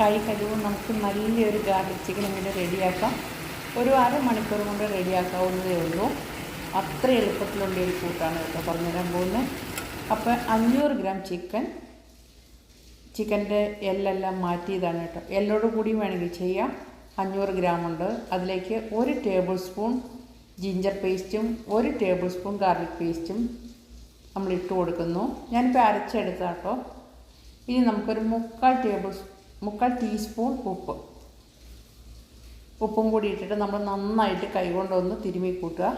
കൈ കഴിവും നമുക്ക് നല്ലൊരു ഗാർലിക് ചിക്കൻ ഇങ്ങനെ റെഡിയാക്കാം. ഒരു അരമണിക്കൂർ കൊണ്ട് റെഡിയാക്കാവുന്നതേ ഉള്ളൂ. അത്ര എളുപ്പത്തിലുള്ള ഒരു കൂട്ടാണ് കേട്ടോ പറഞ്ഞുതരാൻ പോകുന്നത്. അപ്പോൾ അഞ്ഞൂറ് ഗ്രാം ചിക്കൻ ചിക്കന്റെ എല്ലെല്ലാം മാറ്റിയതാണ് കേട്ടോ. എല്ലോട് കൂടിയും വേണമെങ്കിൽ ചെയ്യാം. അഞ്ഞൂറ് ഗ്രാം ഉണ്ട്. അതിലേക്ക് ഒരു ടേബിൾ സ്പൂൺ ജിഞ്ചർ പേസ്റ്റും ഒരു ടേബിൾ സ്പൂൺ ഗാർലിക് പേസ്റ്റും നമ്മൾ ഇട്ട് കൊടുക്കുന്നു. ഞാനിപ്പോൾ അരച്ചെടുത്താട്ടോ ഇനി നമുക്കൊരു മുക്കാൽ ടേബിൾ സ്- മുക്കാൽ ടീസ്പൂൺ ഉപ്പ്. ഉപ്പും കൂടി ഇട്ടിട്ട് നമ്മൾ നന്നായിട്ട് കൈകൊണ്ടൊന്ന് തിരുമ്മി കൂട്ടുക.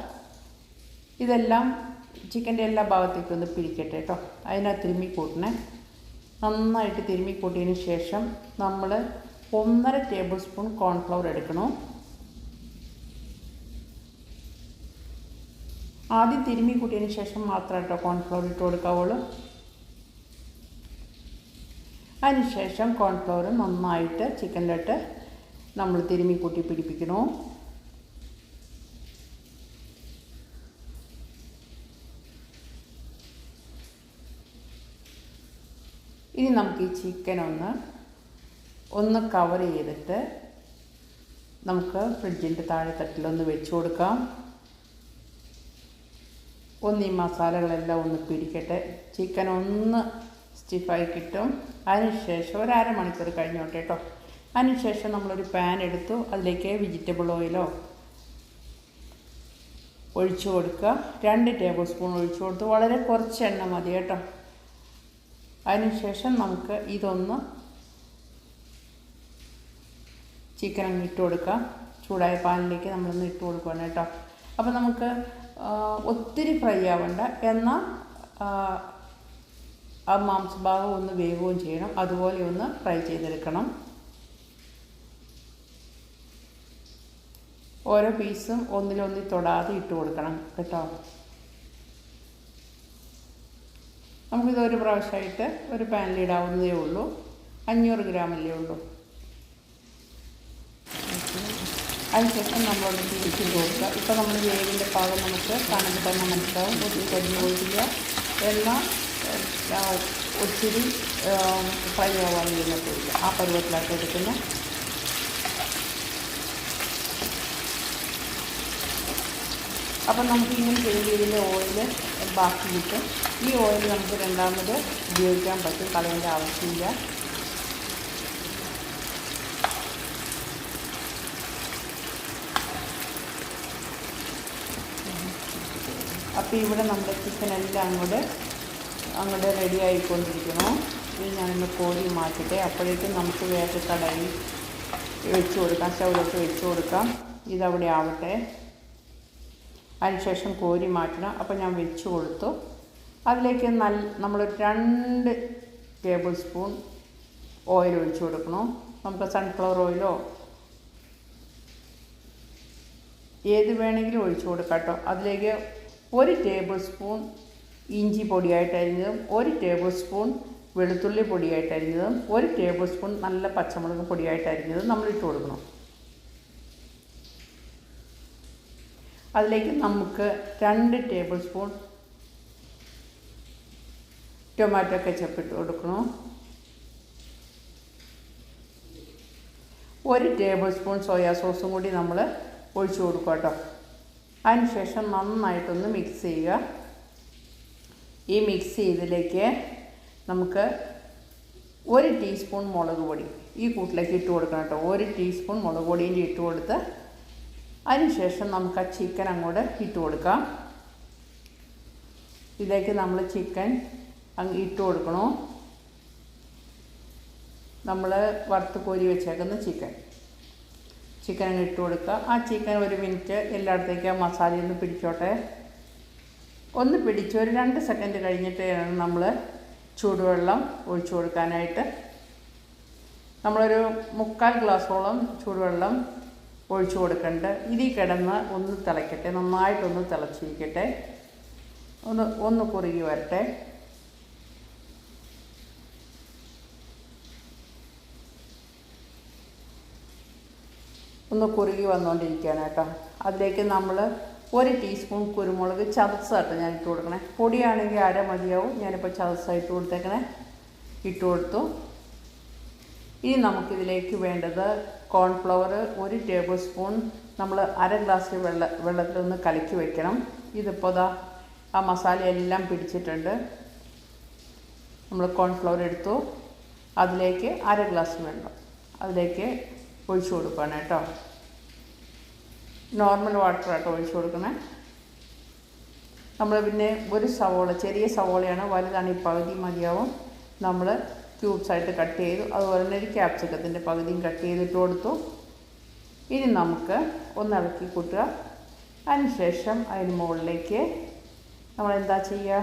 ഇതെല്ലാം ചിക്കന്റെ എല്ലാ ഭാഗത്തേക്കും ഒന്ന് പിടിക്കട്ടെ കേട്ടോ അതിനകത്ത് തിരുമ്മി കൂട്ടണേ. നന്നായിട്ട് തിരുമ്മി കൂട്ടിയതിന് ശേഷം നമ്മൾ ഒന്നര ടേബിൾ സ്പൂൺ കോൺഫ്ലവർ എടുക്കണം. ആദ്യം തിരുമ്മി കൂട്ടിയതിന് ശേഷം മാത്രം കേട്ടോ കോൺഫ്ലവർ ഇട്ട് കൊടുക്കാവുള്ളൂ. അതിനുശേഷം കോൺഫ്ലവർ നന്നായിട്ട് ചിക്കനിലിട്ട് നമ്മൾ തിരുമ്മി കൂട്ടി പിടിപ്പിക്കണോ ഇനി നമുക്ക് ഈ ചിക്കൻ ഒന്ന് ഒന്ന് കവർ ചെയ്തിട്ട് നമുക്ക് ഫ്രിഡ്ജിന്റെ താഴെ തട്ടിലൊന്ന് വെച്ച് കൊടുക്കാം. ഒന്ന് ഈ മസാലകളെല്ലാം ഒന്ന് പിടിക്കട്ടെ. ചിക്കൻ ഒന്ന് സ്റ്റിഫായി കിട്ടും. അതിനുശേഷം ഒരു അരമണിക്കൂർ കഴിഞ്ഞോട്ടെ കേട്ടോ അതിനുശേഷം നമ്മളൊരു പാൻ എടുത്തു അതിലേക്ക് വെജിറ്റബിൾ ഓയിലോ ഒഴിച്ചു കൊടുക്കുക. രണ്ട് ടേബിൾ സ്പൂൺ ഒഴിച്ചു കൊടുത്ത്. വളരെ കുറച്ച് എണ്ണ മതി കേട്ടോ. അതിനുശേഷം നമുക്ക് ഇതൊന്ന് ചിക്കൻ അങ്ങ് ഇട്ട് കൊടുക്കുക ചൂടായ പാനിലേക്ക് നമ്മളൊന്ന് ഇട്ട് കൊടുക്കുകയാണ് കേട്ടോ. അപ്പോൾ നമുക്ക് ഒത്തിരി ഫ്രൈ ആവണ്ട. എന്നാൽ ആ, മാംസഭാഗം ഒന്ന് വേവുകയും ചെയ്യണം. അതുപോലെ ഒന്ന് ഫ്രൈ ചെയ്തെടുക്കണം. ഓരോ പീസും ഒന്നിലൊന്നിൽ തൊടാതെ ഇട്ട് കൊടുക്കണം കേട്ടോ. നമുക്കിത് ഒരു പ്രാവശ്യമായിട്ട് ഒരു പാനിലിടാവുന്നതേ ഉള്ളൂ. അഞ്ഞൂറ് ഗ്രാമല്ലേ ഉള്ളൂ. അതിനുശേഷം നമ്മളോട് തിരിച്ച് കൊടുക്കുക. ഇപ്പോൾ നമ്മൾ വേവിന്റെ പാകം നമുക്ക് കാണുമ്പോൾ തന്നെ മനസ്സിലാവും. ഒത്തിരി കരിഞ്ഞു പോയിട്ടില്ല. ആ, ഒത്തിരി ഫ്രൈ ഇരുന്നിട്ടില്ല ആ പരുവത്തിലാക്കി എടുക്കുന്ന. അപ്പം നമുക്ക് ഇങ്ങനെ ചെയ്തതിന്റെ ഓയിൽ ബാക്കി കിട്ടും ഈ ഓയിൽ നമുക്ക് രണ്ടാമത് ഉപയോഗിക്കാൻ പറ്റും കളയേണ്ട ആവശ്യമില്ല. അപ്പോൾ ഇവിടെ നമ്മുടെ ചിക്കൻ എല്ലാം അങ്ങോട്ട് അങ്ങോട്ട് റെഡി ആയിക്കൊണ്ടിരിക്കുന്നു. ഇത് ഞാനൊന്ന് കോരി മാറ്റട്ടെ. അപ്പോഴേക്കും നമുക്ക് വേറെ കടയിൽ വെച്ച് കൊടുക്കാം. സ്റ്റൗവിലോട്ട് വെച്ച് കൊടുക്കാം. ഇതവിടെ ആവട്ടെ. അതിനുശേഷം കോരി മാറ്റണം. അപ്പോൾ ഞാൻ വെച്ച് കൊടുത്തു. അതിലേക്ക് നല്ല നമ്മൾ രണ്ട് ടേബിൾ സ്പൂൺ ഓയിൽ ഒഴിച്ചു കൊടുക്കണം. നമുക്ക് സൺഫ്ലവർ ഓയിലോ ഏത് വേണമെങ്കിലും ഒഴിച്ചു കൊടുക്കാം കേട്ടോ. അതിലേക്ക് ഒരു ടേബിൾ സ്പൂൺ ഇഞ്ചി പൊടിയായിട്ട് അരിഞ്ഞതും ഒരു ടേബിൾ സ്പൂൺ വെളുത്തുള്ളി പൊടിയായിട്ട് അരിഞ്ഞതും ഒരു ടേബിൾ സ്പൂൺ നല്ല പച്ചമുളക് പൊടിയായിട്ട് അരിഞ്ഞതും നമ്മൾ ഇട്ട് കൊടുക്കണം. അതിലേക്ക് നമുക്ക് രണ്ട് ടേബിൾ സ്പൂൺ ടൊമാറ്റോ കെച്ചപ്പ് ഇട്ട് കൊടുക്കണം. ഒരു ടേബിൾ സ്പൂൺ സോയാ സോസും കൂടി നമ്മൾ ഒഴിച്ചു കൊടുക്കാം കേട്ടോ. അതിനുശേഷം നന്നായിട്ടൊന്ന് മിക്സ് ചെയ്യുക. ഈ മിക്സ് ചെയ്തതിലേക്ക് നമുക്ക് ഒരു ടീസ്പൂൺ മുളക് പൊടി ഈ കൂട്ടിലേക്ക് ഇട്ട് കൊടുക്കണം കേട്ടോ. ഒരു ടീസ്പൂൺ മുളക് പൊടിയും ഇട്ട് കൊടുത്ത് അതിനുശേഷം നമുക്ക് ആ ചിക്കൻ അങ്ങോട്ട് ഇട്ട് കൊടുക്കാം. ഇതിലേക്ക് നമ്മൾ ചിക്കൻ അങ്ങ് ഇട്ട് കൊടുക്കണോ. നമ്മൾ വറുത്ത് കോരി വെച്ചേക്കുന്ന ചിക്കൻ ചിക്കൻ ഇട്ട് കൊടുക്കുക. ആ ചിക്കൻ ഒരു മിനിറ്റ് എല്ലായിടത്തേക്കും ആ മസാലയൊന്ന് പിടിച്ചോട്ടെ. ഒന്ന് പിടിച്ച് ഒരു രണ്ട് സെക്കൻഡ് കഴിഞ്ഞിട്ട് നമ്മൾ ചൂടുവെള്ളം ഒഴിച്ചു കൊടുക്കാനായിട്ട് നമ്മളൊരു മുക്കാൽ ഗ്ലാസ്സോളം ചൂടുവെള്ളം ഒഴിച്ചു കൊടുക്കേണ്ട. ഇതിൽ കിടന്ന് ഒന്ന് തിളയ്ക്കട്ടെ നന്നായിട്ടൊന്ന് തിളച്ചിരിക്കട്ടെ. ഒന്ന് ഒന്ന് കുറുകി വരട്ടെ. ഒന്ന് കുറുകി വന്നുകൊണ്ടിരിക്കുകയാണ് കേട്ടോ അതിലേക്ക് നമ്മൾ ഒരു ടീസ്പൂൺ കുരുമുളക് ചതച്ചതായിട്ട് ഞാൻ ഇട്ട് കൊടുക്കണേ. പൊടിയാണെങ്കിൽ അര മതിയാവും. ഞാനിപ്പോൾ ചതച്ചായിട്ട് കൊടുത്തേക്കണേ. ഇട്ട് കൊടുത്തു. ഇനി നമുക്കിതിലേക്ക് വേണ്ടത് കോൺഫ്ലവർ ഒരു ടേബിൾ സ്പൂൺ നമ്മൾ അര ഗ്ലാസ് വെള്ള വെള്ളത്തിൽ നിന്ന് കലക്കി വെക്കണം. ഇതിപ്പോൾ ദാ ആ മസാലയെല്ലാം പിടിച്ചിട്ടുണ്ട്. നമ്മൾ കോൺഫ്ലവർ എടുത്തു. അതിലേക്ക് അര ഗ്ലാസ് വെള്ളം അതിലേക്ക് ഒഴിച്ചു കൊടുക്കണം കേട്ടോ. നോർമൽ വാട്ടർ ആട്ടോ ഒഴിച്ചു കൊടുക്കണേ നമ്മൾ പിന്നെ ഒരു സവോള ചെറിയ സവോളയാണ് വലുതാണ് ഈ പകുതി മതിയാവും. നമ്മൾ ക്യൂബ്സായിട്ട് കട്ട് ചെയ്തു. അതുപോലെ തന്നെ ഒരു ക്യാപ്സിക്കത്തിന്റെ പകുതിയും കട്ട് ചെയ്തിട്ട് കൊടുത്തു. ഇനി നമുക്ക് ഒന്ന് ഇളക്കി കൂട്ടുക. അതിനുശേഷം അതിന് മുകളിലേക്ക് നമ്മൾ എന്താ ചെയ്യുക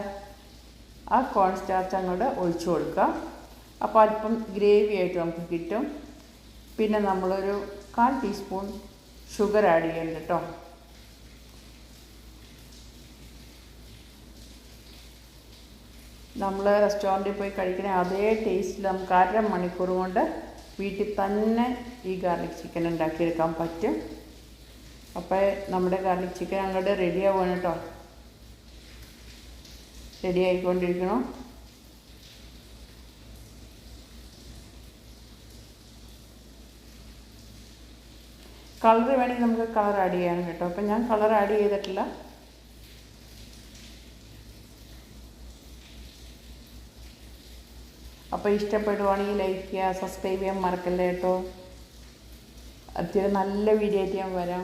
ആ കോൺ സ്റ്റാർച്ച് അങ്ങോട്ട് ഒഴിച്ചു കൊടുക്കുക. അപ്പോൾ അല്പം ഗ്രേവി ആയിട്ട് നമുക്ക് കിട്ടും. പിന്നെ നമ്മളൊരു കാൽ ടീസ്പൂൺ ഷുഗർ ആഡ് ചെയ്യുന്നുണ്ട് കേട്ടോ നമ്മൾ റെസ്റ്റോറന്റിൽ പോയി കഴിക്കുന്ന അതേ ടേസ്റ്റിൽ നമുക്ക് അര മണിക്കൂർ കൊണ്ട് വീട്ടിൽ തന്നെ ഈ ഗാർലിക് ചിക്കൻ ഉണ്ടാക്കിയെടുക്കാൻ പറ്റും. അപ്പോൾ നമ്മുടെ ഗാർലിക് ചിക്കൻ അങ്ങോട്ട് റെഡി ആവുകയാണ് കേട്ടോ റെഡി ആയിക്കൊണ്ടിരിക്കണം. കളർ വേണമെങ്കിൽ നമുക്ക് കളർ ആഡ് ചെയ്യാനും കേട്ടോ. അപ്പം ഞാൻ കളർ ആഡ് ചെയ്തിട്ടില്ല. അപ്പോൾ ഇഷ്ടപ്പെടുവാണെങ്കിൽ ലൈക്ക് ചെയ്യുക സബ്സ്ക്രൈബ് ചെയ്യാൻ മറക്കല്ലേ കേട്ടോ. അത്യാവശ്യം നല്ല വീഡിയോ ആയിട്ട് ഞാൻ വരാം.